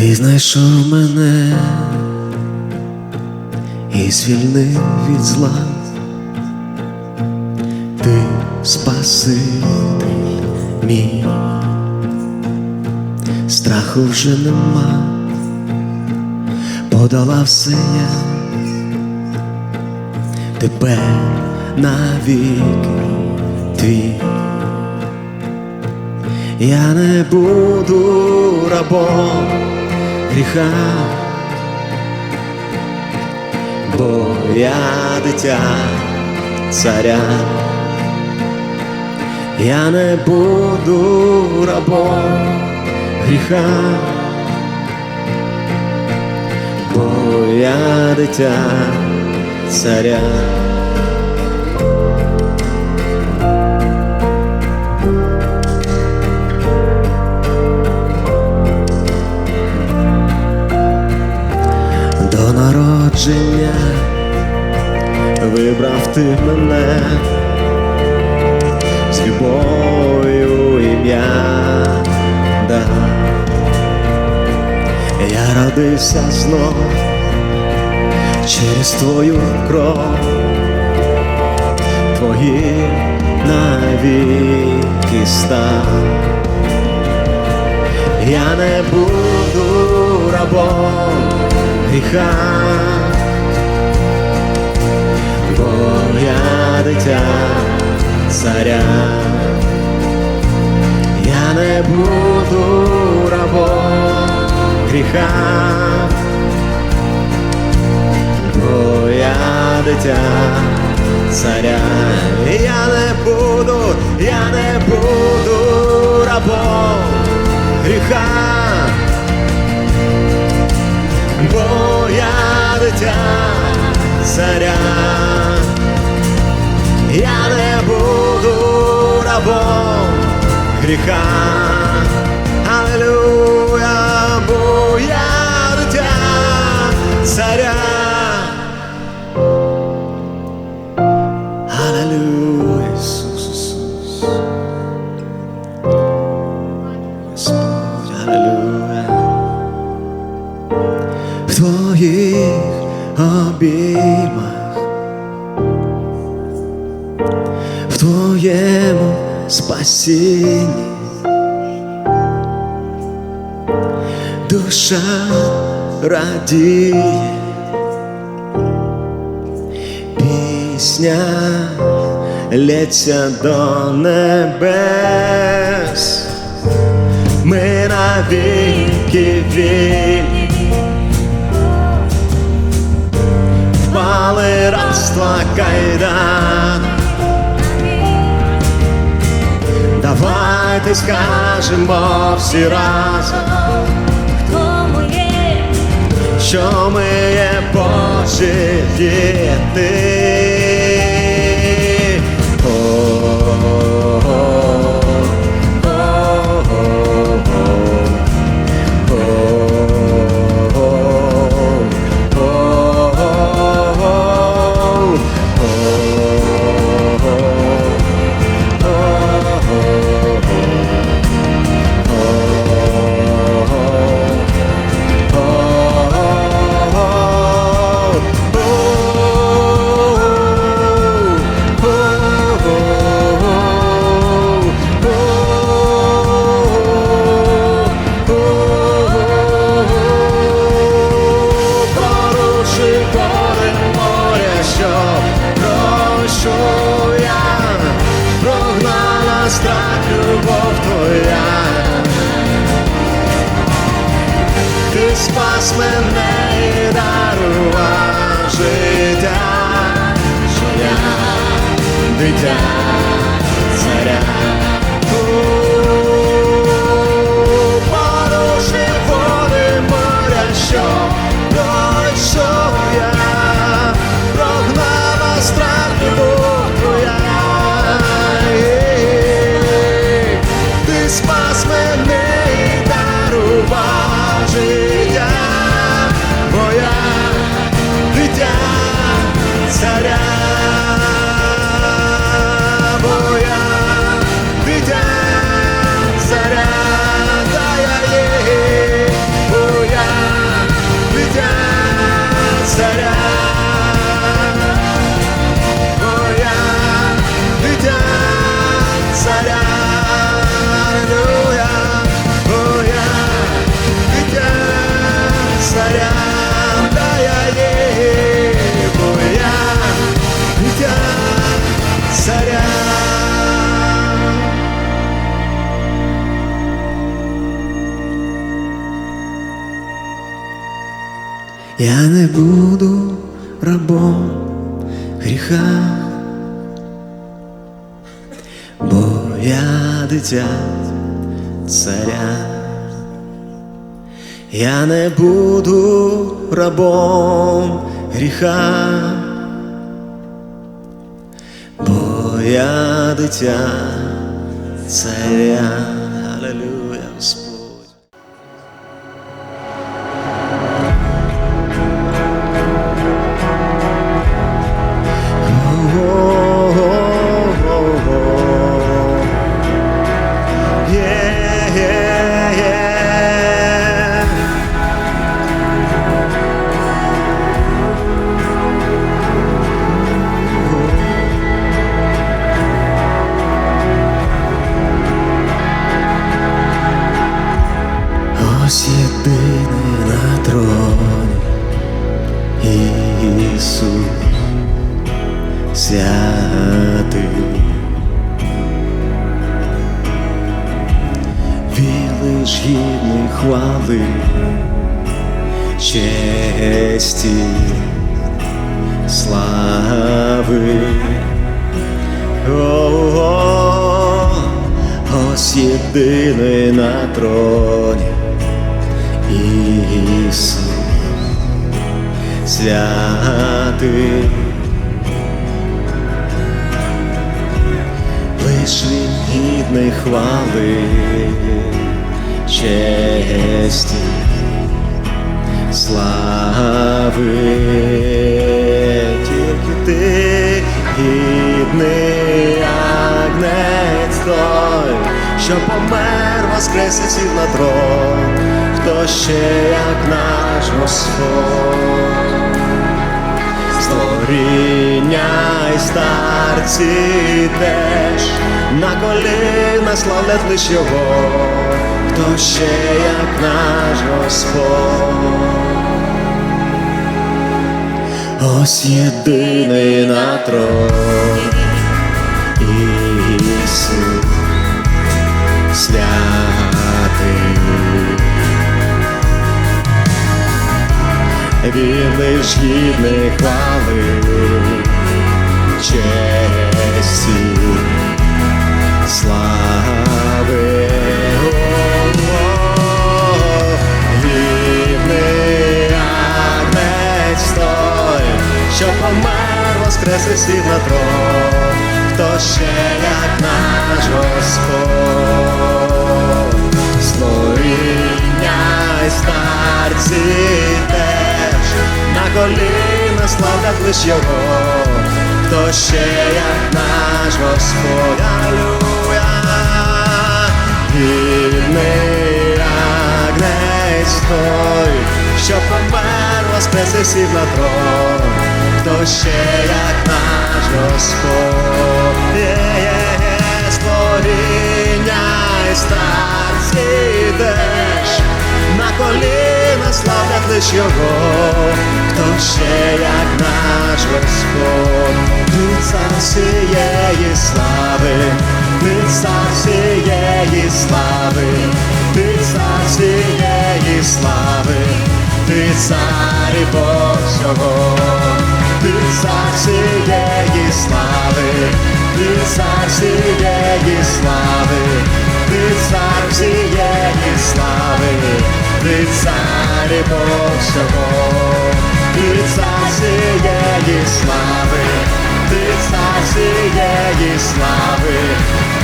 Ти знайшов мене і звільнив від зла. Ти спаситель мій, страху вже нема, подолав все я, тепер навіки твій. Я не буду рабом гріха, бо я дитя царя, я не буду рабом гріха, бо я дитя царя. Я родився знов через твою кров, твої навіки став. Я не буду рабом гріха, бо я дитя царя, я не буду рабом гріха, дитя царя, я не буду, я не буду рабом гріха. Бо я дитя царя, я не буду рабом гріха, в твоєму спасінні, душа радіє, пісня лється до небес, ми навіки вільні. впали рабства кайдан. Давайте скажемо всі разом, Хто є, що ми є Божі діти. Дитя царя. Гріха, бо я дитя царя. Я не буду рабом гріха, бо я дитя царя. Аллилуйя, Ісус святий. Він лиш гідний хвали, честі, слави. Ось єдиний на троні Ісус святий. Лиш він гідний хвали, честі, слави, тільки ти гідний агнець той, що помер, воскрес і сів на трон, хто ще як наш Господь. Створіння і старці теж на коліна славлять лиш його, хто ще як наш Господь. Ось єдиний на троні Він лиш гідний хвали, честі, слави. Гідний агнець той, що помер, воскрес і сів на трон, хто ще як наш Господь, створіння і старці теж на коліна славлять лиш його, хто ще як наш Господь, Аллилуйя. Гідний агнець той, що помер, воскрес сів на трон, хто ще як наш Господь, Є-є-є, створіння і старці теж на коліна славлять лиш його, хто ще як наш Господь, цар всієї слави, цар всієї слави, цар всієї слави, ти цар і Бог всього, ти цар всієї слави, ти цар всієї слави, ти цар всієї слави, ти цар і Бог всього, ти цар всієї слави, ти цар всієї слави,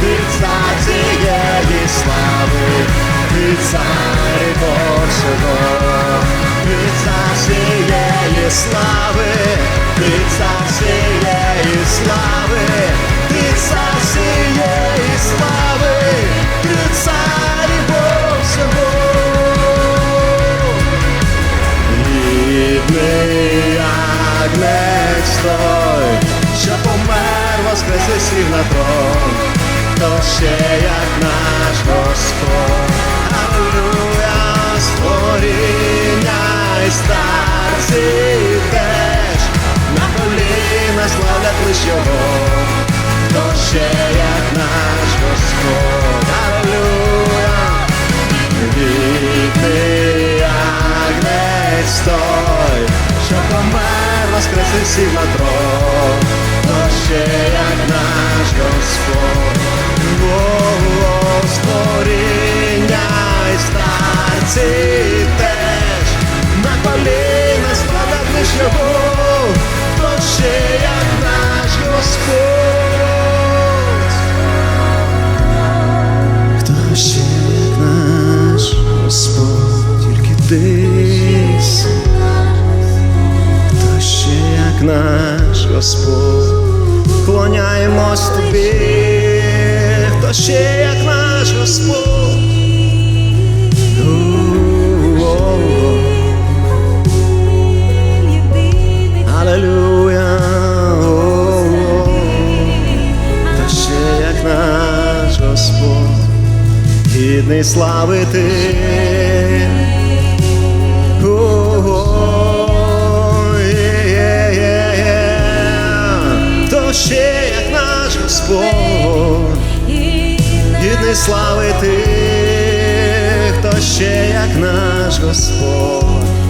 ти цар всієї слави, ти цар і Бог всього, ти цар всієї слави, ти цар слави, ти цар помер, воскрес і сів на трон, то ще як наш Господь, Аллилуйя, створіння і старці теж на коліна славлять лиш його, то ще як наш Господь, Аллилуйя, Гідний агнець той, що помер, воскрес і сів на трон, Господь, Бог створіння і старці теж, то ще як наш Господь. Хто ще наш Господь, тільки ти, хто ще як наш Господь, клоняємось тобі, хто ще як наш Господь. Алелуя. Хто ще як наш Господь, гідний слави Господь, гідний слави ти, хто ще як наш Господь.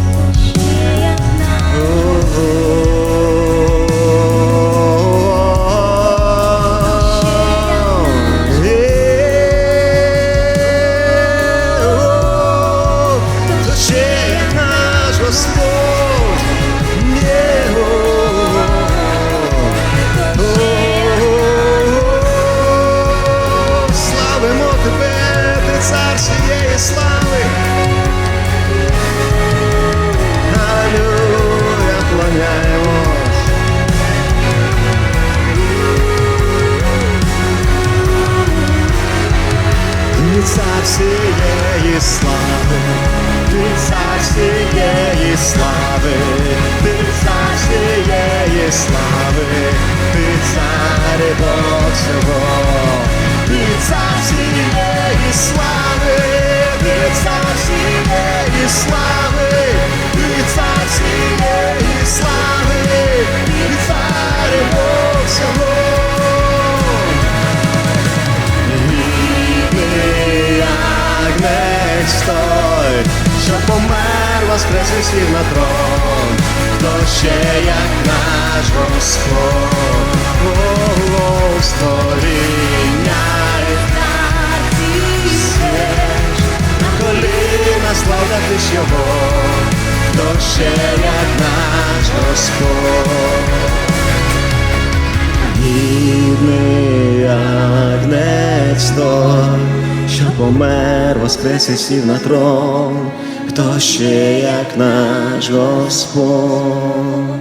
Помер, сів на трон, то ще як наш Господь, О, створіння на коліна славлять лиш його, то ще як наш Господь. Гідний агнець той, що помер, воскрес і сів на трон, хто ще як наш Господь.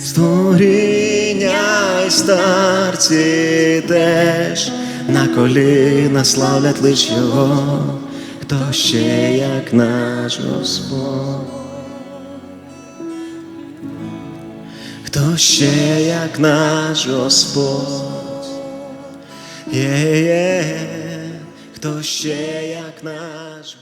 Створіння й старці теж на коліна славлять лиш його, хто ще як наш Господь. Хто ще як наш Господь, є, є, хто ще як наш